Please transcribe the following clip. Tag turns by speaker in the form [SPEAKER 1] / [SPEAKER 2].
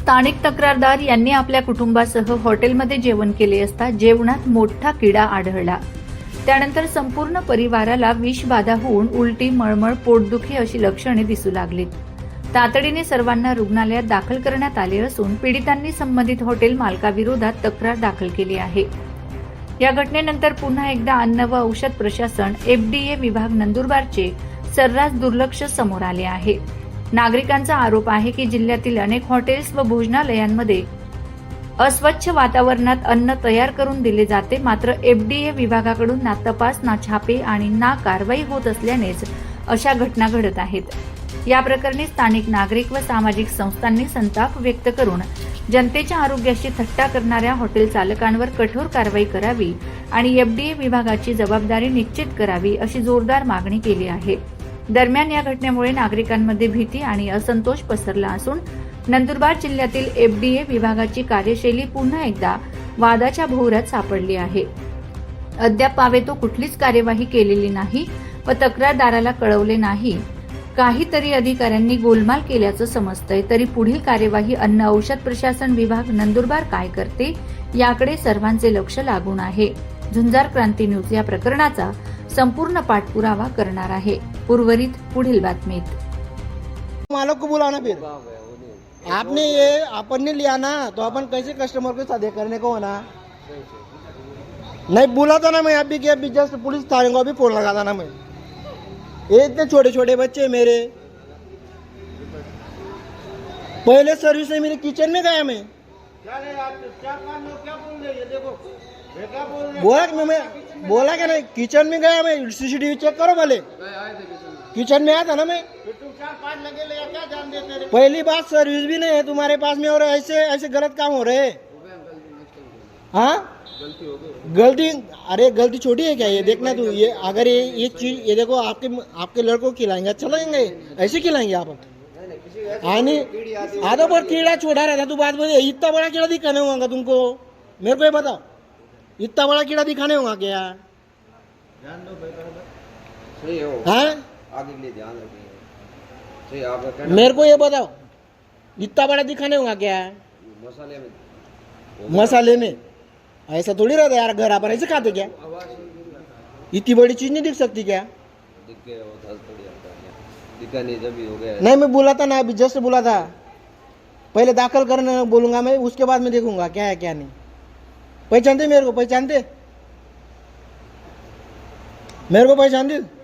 [SPEAKER 1] स्थानिक तक्रारदार यांनी आपल्या कुटुंबासह हॉटेलमध्ये जेवण केले असता जेवणात मोठा किडा आढळला. त्यानंतर संपूर्ण परिवाराला विषबाधा होऊन उलटी मळमळ पोटदुखी अशी लक्षणे दिसू लागलीत. तातडीने सर्वांना रुग्णालयात दाखल करण्यात आले असून पीडितांनी संबंधित हॉटेल मालकाविरोधात तक्रार दाखल केली आहे. या घटनेनंतर पुन्हा एकदा अन्न व औषध प्रशासन एफडीए विभाग नंदुरबारचे सर्रास दुर्लक्ष समोर आले आहे. नागरिकांचा आरोप आहे की जिल्ह्यातील अनेक हॉटेल्स व भोजनालयांमध्ये अस्वच्छ वातावरणात अन्न तयार करून दिले जाते. मात्र एफडीए विभागाकडून ना तपास ना छापे आणि ना कारवाई होत असल्यानेच अशा घटना घडत आहेत. या प्रकरणी स्थानिक नागरिक व सामाजिक संस्थांनी संताप व्यक्त करून जनतेच्या आरोग्याशी थट्टा करणाऱ्या हॉटेल चालकांवर कठोर कारवाई करावी आणि एफडीए विभागाची जबाबदारी निश्चित करावी अशी जोरदार मागणी केली आहे. दरम्यान या घटनेमुळे नागरिकांमध्ये भीती आणि असंतोष पसरला असून नंदुरबार जिल्ह्यातील एफडीए विभागाची कार्यशैली पुन्हा एकदा वादाच्या भोवऱ्यात सापडली आहे. अद्याप पावेतो कुठलीच कार्यवाही केलेली नाही व तक्रारदाराला कळवले नाही. काहीतरी अधिकाऱ्यांनी गोलमाल केल्याचं समजतंय. तरी पुढील कार्यवाही अन्न औषध प्रशासन विभाग नंदुरबार काय करते याकडे सर्वांचे लक्ष लागून आहे. झुंजार क्रांती न्यूज या प्रकरणाचा संपूर्ण पाठपुरावा करणार आहे. उर्वरित पुढील बातमीत.
[SPEAKER 2] मालक को बुलाना फिर. आपने ये अपन ने लिया ना तो अपन कैसे कस्टमर को सादे करने को होना? नहीं बोला था ना मैं अभी कि अभी जस्ट पुलिस थाने को अभी फोन लगा था ना मैं। ये इतने छोटे छोटे बच्चे मेरे। पहले सर्विस में मेरे किचन में गया मैं। बोला कि मैं बोला क्या नहीं? किचन में गया मैं सीसीटीवी चेक करो भले। किचन में आया था ना मैं? पहली बात सर्विस भी नहीं है तुम्हारे पास में और ऐसे ऐसे गलत काम हो रहे हैं। हाँ? गलती अरे, गलती छोटी है क्या ये? देखना तू, ये अगर ये ये चीज़ ये देखो, आपके आपके लड़कों को खिलाएँगे अच्छा लगेंगे ऐसे खिलाएँगे आप? आधा पर कीड़ा छोड़ा रहता तू बात बोले इतना बड़ा कीड़ा दिखाने होगा तुमको। मेरे को ये बताओ। इतना बड़ा कीड़ा दिखाने होगा क्या?
[SPEAKER 3] सही हो।
[SPEAKER 2] हाँ?
[SPEAKER 3] आगे के लिए ध्यान रखिए। सही आपका
[SPEAKER 2] मेरे को ये बताओ इतना बड़ा दिखाने होगा क्या?
[SPEAKER 3] मसाले में।
[SPEAKER 2] मसाले में? ऐसा थोड़ी रहता यार घर अपन ऐसे खाते क्या? इतनी बड़ी चीज़ नहीं दिख सकती क्या?
[SPEAKER 3] दिखा जब हो गया।
[SPEAKER 2] नहीं मैं बोला था ना अभी जस्ट बोला था। पहले दाखिल करने बोलूँगा मैं उसके बाद मैं देखूँगा क्या है क्या नहीं। पहचानते मेरे को पहचानते मेरे को पहचानते